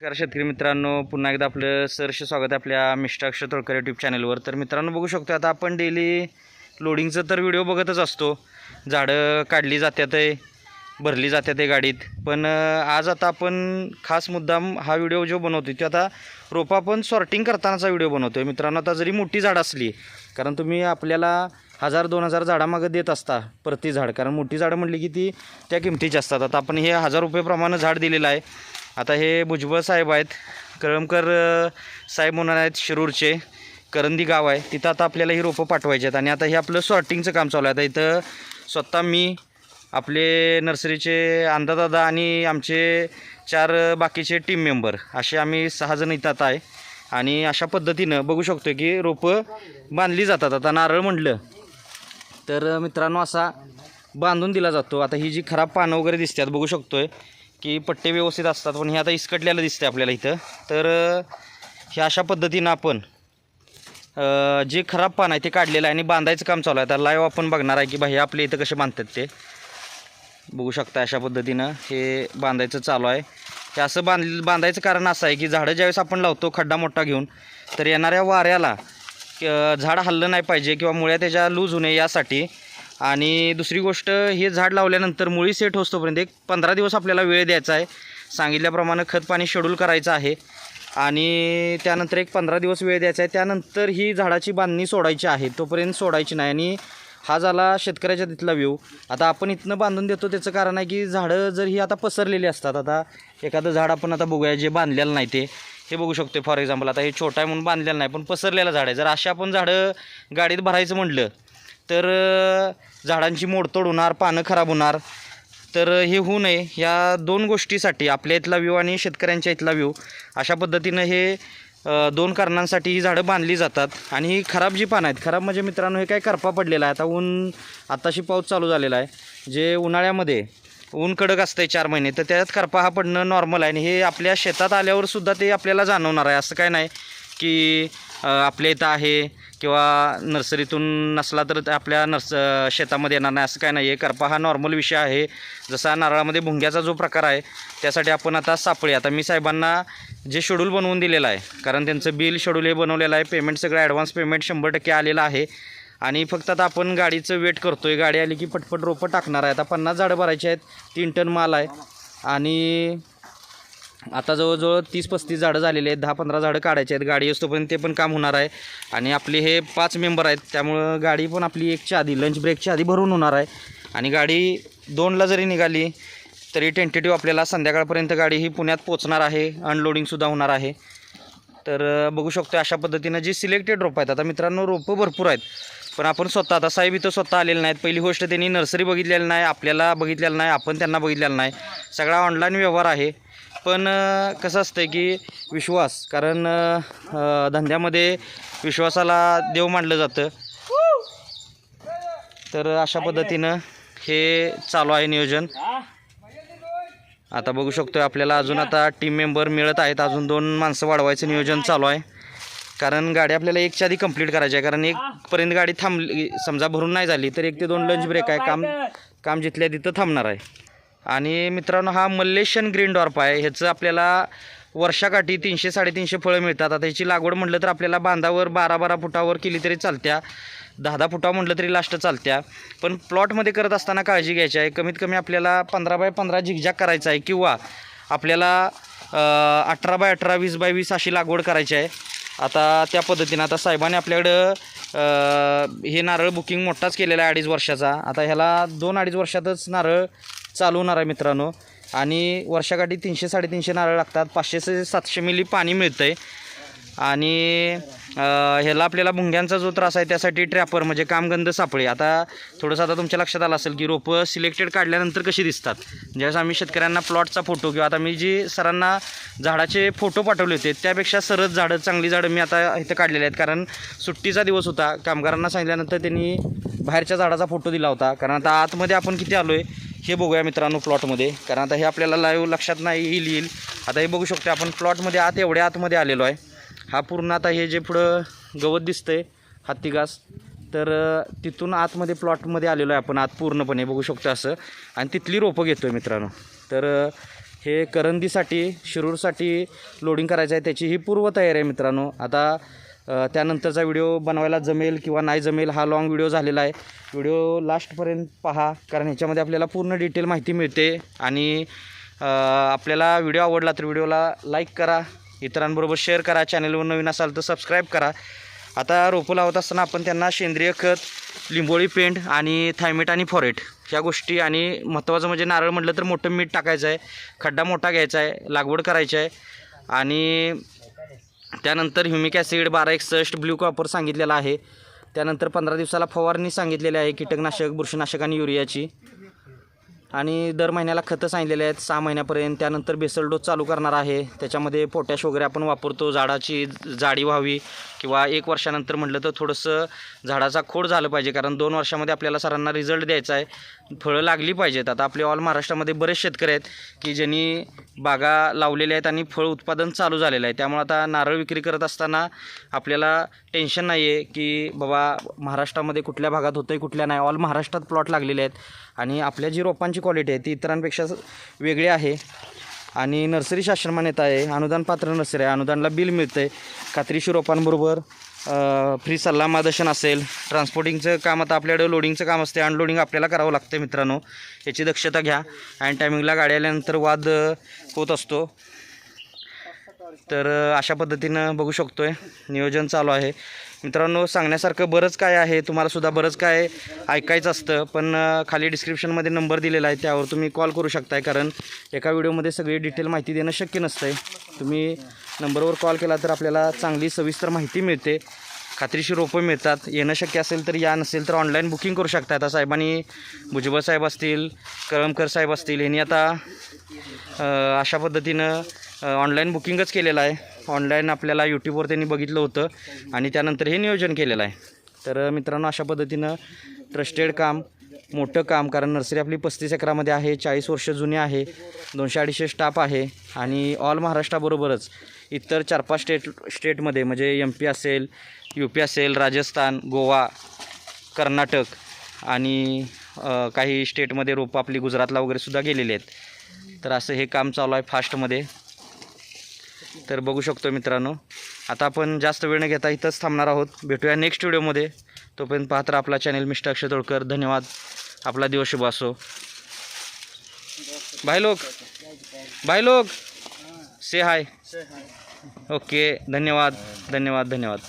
नमस्कार शेतकरी मित्रांनो पुन्हा एकदा आपलं सरसे स्वागत आहे आपल्या मिष्टाक्ष तोडकर यूट्यूब चॅनलवर तर मित्रांनो बघू शकतो आता आपण डेली लोडिंगचं तर व्हिडिओ बघतच असतो. झाडं काढली जातात आहे भरली जातात आहे गाडीत. पण आज आता आपण खास मुद्दाम हा व्हिडिओ जो बनवतो तो आता रोपा आपण सॉर्टिंग करतानाचा व्हिडिओ बनवतो आहे मित्रांनो आता जरी मोठी झाड असली कारण तुम्ही आपल्याला हजार दोन हजार झाडामागं देत असता प्रति झाड. कारण मोठी झाडं म्हटली की ती त्या किमतीची असतात. आता आपण हे हजार रुपयेप्रमाणे झाड दिलेलं आहे. आता हे भुजबळ साहेब आहेत. कळमकर साहेब म्हणून आहेत शिरूरचे. करंदी गाव आहे. तिथं आता आपल्याला ही रोपं पाठवायची आहेत. आणि आता हे आपलं सॉर्टिंगचं काम चालू आहे. आता इथं स्वतः मी आपले नर्सरीचे अंदादादा आणि आमचे चार बाकीचे टीम मेंबर असे आम्ही सहाजण इथं आता आहे. आणि अशा पद्धतीनं बघू शकतो की रोपं बांधली जातात. आता नारळ म्हटलं तर मित्रांनो असा बांधून दिला जातो. आता ही जी खराब पानं वगैरे दिसतात बघू शकतो आहे की पट्टे व्यवस्थित असतात पण हे आता इसकटलेलं दिसते आपल्याला इथं. तर ह्या हे अशा पद्धतीनं आपण जे खराब पान आहे ते काढलेलं आहे आणि बांधायचं काम चालू आहे. आता लाईव्ह आपण बघणार आहे की भाई आपल्या इथं कसे बांधतात ते. बघू शकता अशा पद्धतीनं हे बांधायचं चालू आहे. हे असं बांध बांधायचं कारण असं आहे की झाडं ज्यावेळेस आपण लावतो खड्डा मोठा घेऊन तर येणाऱ्या वाऱ्याला झाड हल्लं नाही पाहिजे किंवा मुळ्या त्याच्या लूज होणे यासाठी आणि दुसरी गोष्ट हे झाड लावल्यानंतर मुळी सेट होतोपर्यंत एक पंधरा दिवस आपल्याला वेळ द्यायचा आहे. सांगितल्याप्रमाणे खत पाणी शेड्यूल करायचं आहे. आणि त्यानंतर एक पंधरा दिवस वेळ द्यायचा आहे. त्यानंतर ही झाडाची बांधणी सोडायची आहे. तोपर्यंत सोडायची नाही आणि हा झाला शेतकऱ्याच्या तिथला व्यू आता आपण इथनं बांधून देतो त्याचं कारण आहे की झाडं जर ही आता पसरलेली असतात आता एखादं झाड आपण आता बघूया जे बांधलेलं नाही ते. हे बघू शकतो फॉर एक्झाम्पल आता हे छोटा आहे म्हणून बांधलेलं नाही पण पसरलेलं झाड आहे. जर अशा आपण झाडं गाडीत भरायचं म्हटलं तर झाडांची मोडतोड होणार पानं खराब होणार. तर हे होऊ नये. या दोन गोष्टीसाठी आपल्या इथला व्यू आणि शेतकऱ्यांच्या इथला व्यू अशा पद्धतीनं हे दोन कारणांसाठी ही झाडं बांधली जातात. आणि ही खराब जी पानं आहेत खराब म्हणजे मित्रांनो हे काय करपा पडलेला आहे. आता ऊन आत्ताशी पाऊस चालू झालेला आहे. जे उन्हाळ्यामध्ये ऊन कडक असतं आहे चार महिने तर त्यात करपा हा पडणं नॉर्मल आहे. आणि हे आपल्या शेतात आल्यावर सुद्धा ते आपल्याला जाणवणार आहे. असं काय नाही. की आपल्या इथं आहे किंवा नर्सरीतून नसला तर आपल्या नर्स शेतामध्ये येणार नाही असं काय नाही. आहे करपा हा नॉर्मल विषय आहे. जसा नारळामध्ये भुंग्याचा जो प्रकार आहे त्यासाठी आपण आता सापळे. आता मी साहेबांना जे शेड्यूल बनवून दिलेलं आहे कारण त्यांचं बिल शेड्यूल हे बनवलेलं आहे पेमेंट सगळं ॲडव्हान्स पेमेंट शंभर टक्के आलेलं आहे. आणि फक्त आता आपण गाडीचं वेट करतो आहे गाडी आली की पटपट रोपं टाकणार आहे. आता पन्नास झाडं भरायची आहेत तीन टन माल आहे. आणि आता जवळजवळ तीस पस्तीस झाडं झालेले आहेत. दहा पंधरा झाडं काढायचे आहेत. गाडी असतोपर्यंत ते पण काम होणार आहे. आणि आपले हे पाच मेंबर आहेत. त्यामुळं गाडी पण आपली एकच्या आधी लंच ब्रेकच्या आधी भरून होणार आहे. आणि गाडी दोनला जरी निघाली तरी टेंटेटिव्ह आपल्याला संध्याकाळपर्यंत गाडी ही पुण्यात पोचणार आहे. अनलोडिंगसुद्धा होणार आहे. तर बघू शकतो अशा पद्धतीनं जी सिलेक्टेड रोपं आहेत. आता मित्रांनो रोपं भरपूर आहेत. पण आपण स्वतः आता साहेब इथं स्वतः आलेले नाहीत. पहिली गोष्ट त्यांनी नर्सरी बघितलेली नाही आपल्याला बघितलेलं नाही आपण त्यांना बघितलेलं नाही. सगळा ऑनलाईन व्यवहार आहे. पण कसं असतं की विश्वास कारण धंद्यामध्ये विश्वासाला देव मानलं जातं. तर अशा पद्धतीनं हे चालू आहे नियोजन. आता बघू शकतोय आपल्याला अजून आता टीम मेंबर मिळत आहेत. अजून दोन माणसं वाढवायचं नियोजन चालू आहे. कारण गाडी आपल्याला एकच्या आधी कंप्लीट करायची आहे. कारण एकपर्यंत गाडी थांबली समजा भरून नाही झाली तर एक ते दोन लंच ब्रेक आहे. काम काम जिथल्या तिथं थांबणार आहे. आणि मित्रांनो हा मल्लेशन ग्रीन डॉर्प आहे. ह्याचं आपल्याला वर्षाकाठी तीनशे साडेतीनशे फळं मिळतात. आता ह्याची लागवड म्हटलं तर आपल्याला बांधावर बारा बारा फुटावर केली तरी चालत्या. दहा दहा फुटा म्हटलं तरी लास्ट चालत्या. पण प्लॉटमध्ये करत असताना काळजी घ्यायची आहे. कमीत कमी आपल्याला पंधरा बाय पंधरा झिकझॅक करायचा आहे किंवा आपल्याला अठरा बाय अठरा वीस बाय वीस अशी लागवड करायची आहे. आता त्या पद्धतीनं आता साहेबाने आपल्याकडं हे नारळ बुकिंग मोठाच केलेला आहे अडीच वर्षाचा. आता ह्याला दोन अडीच वर्षातच नारळ चालू होणार आहे मित्रांनो. आणि वर्षाकाठी तीनशे साडेतीनशे नारळ लागतात. पाचशे सातशे मिली पाणी मिळतं आहे आणि ह्याला आपल्याला भुंग्यांचा जो त्रास आहे त्यासाठी ट्रॅपर म्हणजे कामगंध सापळे. आता थोडंसं आता तुमच्या लक्षात आलं असेल की रोपं सिलेक्टेड काढल्यानंतर कशी दिसतात. ज्यावेळेस आम्ही शेतकऱ्यांना प्लॉटचा फोटो किंवा आता मी जी सरांना झाडाचे फोटो पाठवले होते त्यापेक्षा सरस झाडं चांगली झाडं मी आता इथं काढलेली आहेत. कारण सुट्टीचा दिवस होता. कामगारांना सांगितल्यानंतर त्यांनी बाहेरच्या झाडाचा फोटो दिला होता. कारण आता आतमध्ये आपण किती आलो आहे हे बघूया मित्रांनो प्लॉटमध्ये. कारण आता हे आपल्याला लाईव्ह लक्षात नाही येईल येईल. आता हे बघू शकतो आपण प्लॉटमध्ये आत एवढ्या आतमध्ये आलेलो आहे. हा पूर्ण आता हे जे पुढं गवत दिसतं हत्ती घास तर तिथून आतमध्ये प्लॉटमध्ये आलेलो आहे आपण आत पूर्णपणे बघू शकतो असं. आणि तिथली रोपं घेतो आहे मित्रांनो. तर हे करंदीसाठी शिरूरसाठी लोडिंग करायचं आहे त्याची ही पूर्वतयारी आहे मित्रांनो. आता त्यानंतरचा व्हिडिओ बनवायला जमेल किंवा नाही जमेल हा लॉंग व्हिडिओ झालेला आहे. व्हिडिओ लास्टपर्यंत पहा कारण ह्याच्यामध्ये आपल्याला पूर्ण डिटेल माहिती मिळते आणि आपल्याला व्हिडिओ आवडला तर व्हिडिओला लाईक करा इतरांबरोबर शेअर करा चॅनलवर नवीन असाल तर सबस्क्राईब करा. आता रोपं लावत असताना आपण त्यांना सेंद्रिय खत लिंबोळी पेंट आणि थायमेट आणि फॉरेट ह्या गोष्टी आणि महत्त्वाचं म्हणजे नारळ म्हटलं तर मोठं मीठ टाकायचं आहे खड्डा मोठा घ्यायचा आहे लागवड करायची आहे आणि त्यानंतर ह्युमिक ॲसिड बारा एकसष्ट ब्ल्यू कॉपर सांगितलेला आहे. त्यानंतर पंधरा दिवसाला फवारणी सांगितलेली आहे कीटकनाशक बुरशीनाशक आणि युरियाची. आणि दर महिन्याला खतं सांगितलेले आहेत. सहा महिन्यापर्यंत त्यानंतर बेसल डोस चालू करणार आहे. त्याच्यामध्ये पोटॅश वगैरे आपण वापरतो. झाडाची जाडी व्हावी किंवा एक वर्षानंतर म्हटलं तर थोडंसं झाडाचा खोड झालं पाहिजे. कारण दोन वर्षामध्ये आपल्याला सरांना रिझल्ट द्यायचा आहे. फळं लागली पाहिजेत. आता आपले ऑल महाराष्ट्रामध्ये बरेच शेतकरी आहेत की ज्यांनी बागा लावलेल्या आहेत आणि फळ उत्पादन चालू झालेलं आहे. त्यामुळे आता नारळ विक्री करत असताना आपल्याला टेन्शन नाही आहे की बाबा महाराष्ट्रामध्ये कुठल्या भागात होतं आहे कुठल्या नाही. ऑल महाराष्ट्रात प्लॉट लागलेले आहेत. आणि आपल्या जी रोपांची क्वालिटी आहे ती इतरांपेक्षा वेगळी आहे. आणि नर्सरी शासन मान्यता आहे. अनुदान पात्र नर्सरी आहे. अनुदानला बिल मिळतं आहे खात्रीशीर रोपांबरोबर फ्री सल्ला मार्गदर्शन असेल. ट्रान्सपोर्टिंगचं काम आता आपल्याकडे लोडिंगचं काम असते अनलोडिंग आपल्याला करावं लागतं मित्रांनो. याची दक्षता घ्या. आणि टायमिंगला गाडी आल्यानंतर वाद होत असतो. तर अशा पद्धतीनं बघू शकतो आहे नियोजन चालू आहे. मित्रांनो सांगण्यासारखं बरंच काय आहे तुम्हालासुद्धा बरंच काय ऐकायचं असतं पण खाली डिस्क्रिप्शनमध्ये नंबर दिलेला आहे त्यावर तुम्ही कॉल करू शकताय कारण एका व्हिडिओमध्ये सगळी डिटेल माहिती देणं शक्य नसतं आहे तुम्ही नंबरवर कॉल केला तर आपल्याला चांगली सविस्तर माहिती मिळते. खात्रीशी रोपं मिळतात. येणं शक्य असेल तर या नसेल तर ऑनलाईन बुकिंग करू शकता आता साहेबांनी भुजबळ साहेब असतील करमकर साहेब असतील यांनी आता अशा पद्धतीनं ऑनलाईन बुकिंगच केलेलं आहे. ऑनलाईन आपल्याला यूट्यूबवर त्यांनी बघितलं होतं आणि त्यानंतर हे नियोजन केलेलं आहे. तर मित्रांनो अशा पद्धतीनं ट्रस्टेड काम मोठं काम कारण नर्सरी आपली पस्तीस एकरामध्ये आहे चाळीस वर्ष जुनी आहे दोनशे अडीचशे स्टाफ आहे आणि ऑल महाराष्ट्राबरोबरच इतर चार पाच स्टेट स्टेटमध्ये म्हणजे एम पी असेल यू पी असेल राजस्थान गोवा कर्नाटक आणि काही स्टेटमध्ये रोपं आपली गुजरातला वगैरे सुद्धा गेलेली आहेत. तर असं हे काम चालू आहे फास्टमध्ये तर बघू शकतो मित्रांनो. आता आपण जास्त वेळ न घेता इथंच थांबणार आहोत. भेटूया नेक्स्ट व्हिडिओमध्ये तोपर्यंत पाहत राहा आपला चॅनल मिस्टर अक्षय तोडकर. धन्यवाद. आपला दिवस शुभ असो. भाई लोक भाई लोक से हाय ओके धन्यवाद. धन्यवाद. धन्यवाद.